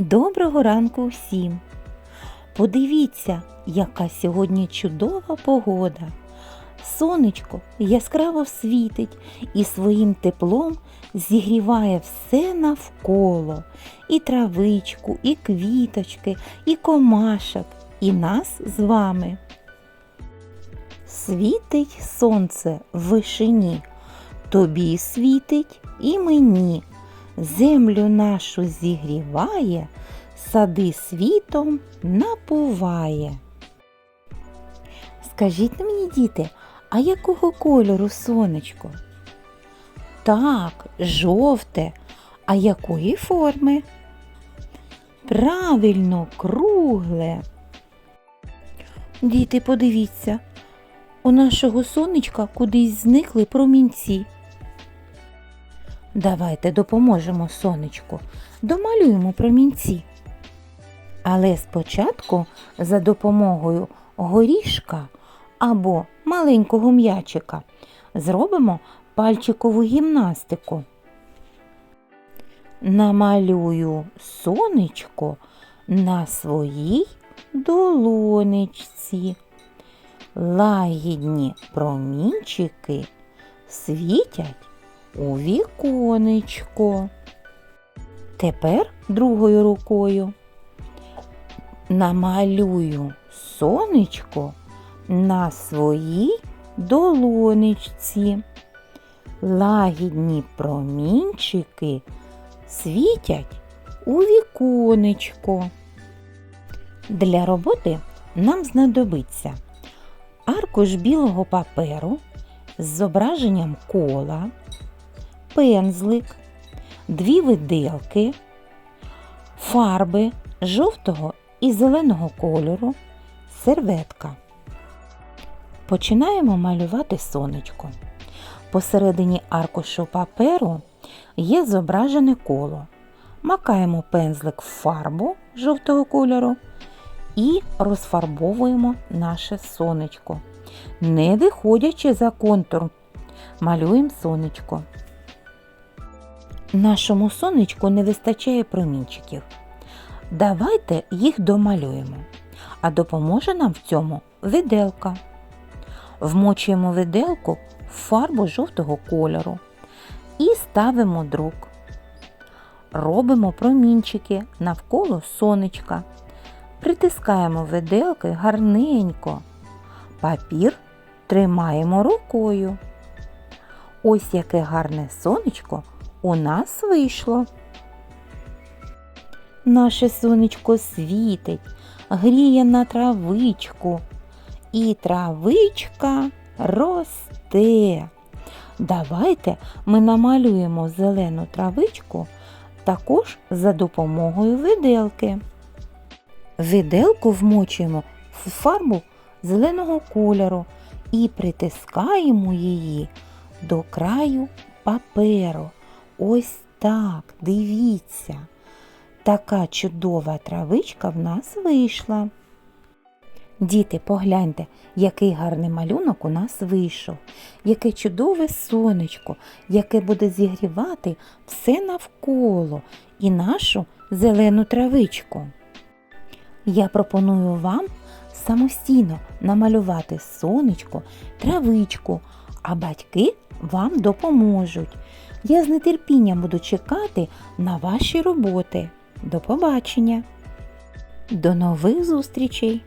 Доброго ранку всім! Подивіться, яка сьогодні чудова погода. Сонечко яскраво світить і своїм теплом зігріває все навколо і травичку, і квіточки, і комашок, і нас з вами. Світить сонце в вишині, тобі світить і мені. Землю нашу зігріває, сади світом напуває. Скажіть мені, діти, а якого кольору сонечко? Так, жовте. А якої форми? Правильно, кругле. Діти, подивіться, у нашого сонечка кудись зникли промінці. Давайте допоможемо сонечку, домалюємо промінці. Але спочатку за допомогою горішка або маленького м'ячика зробимо пальчикову гімнастику. Намалюю сонечко на своїй долонечці. Лагідні промінчики світять у віконечко. Тепер другою рукою намалюю сонечко на своїй долонечці. Лагідні промінчики світять у віконечко. Для роботи нам знадобиться аркуш білого паперу з зображенням кола, пензлик, дві виделки, фарби жовтого і зеленого кольору, серветка. Починаємо малювати сонечко. Посередині аркушу паперу є зображене коло. Макаємо пензлик в фарбу жовтого кольору і розфарбовуємо наше сонечко. Не виходячи за контур, малюємо сонечко. Нашому сонечку не вистачає промінчиків. Давайте їх домалюємо. А допоможе нам в цьому виделка. Вмочуємо виделку в фарбу жовтого кольору і ставимо друк. Робимо промінчики навколо сонечка. Притискаємо виделки гарненько. Папір тримаємо рукою. Ось яке гарне сонечко у нас вийшло. Наше сонечко світить, гріє на травичку, і травичка росте. Давайте ми намалюємо зелену травичку також за допомогою виделки. Виделку вмочуємо в фарбу зеленого кольору і притискаємо її до краю паперу. Ось так, дивіться. Така чудова травичка в нас вийшла. Діти, погляньте, який гарний малюнок у нас вийшов, яке чудове сонечко, яке буде зігрівати все навколо і нашу зелену травичку. Я пропоную вам самостійно намалювати сонечко, травичку, а батьки вам допоможуть. Я з нетерпінням буду чекати на ваші роботи. До побачення! До нових зустрічей!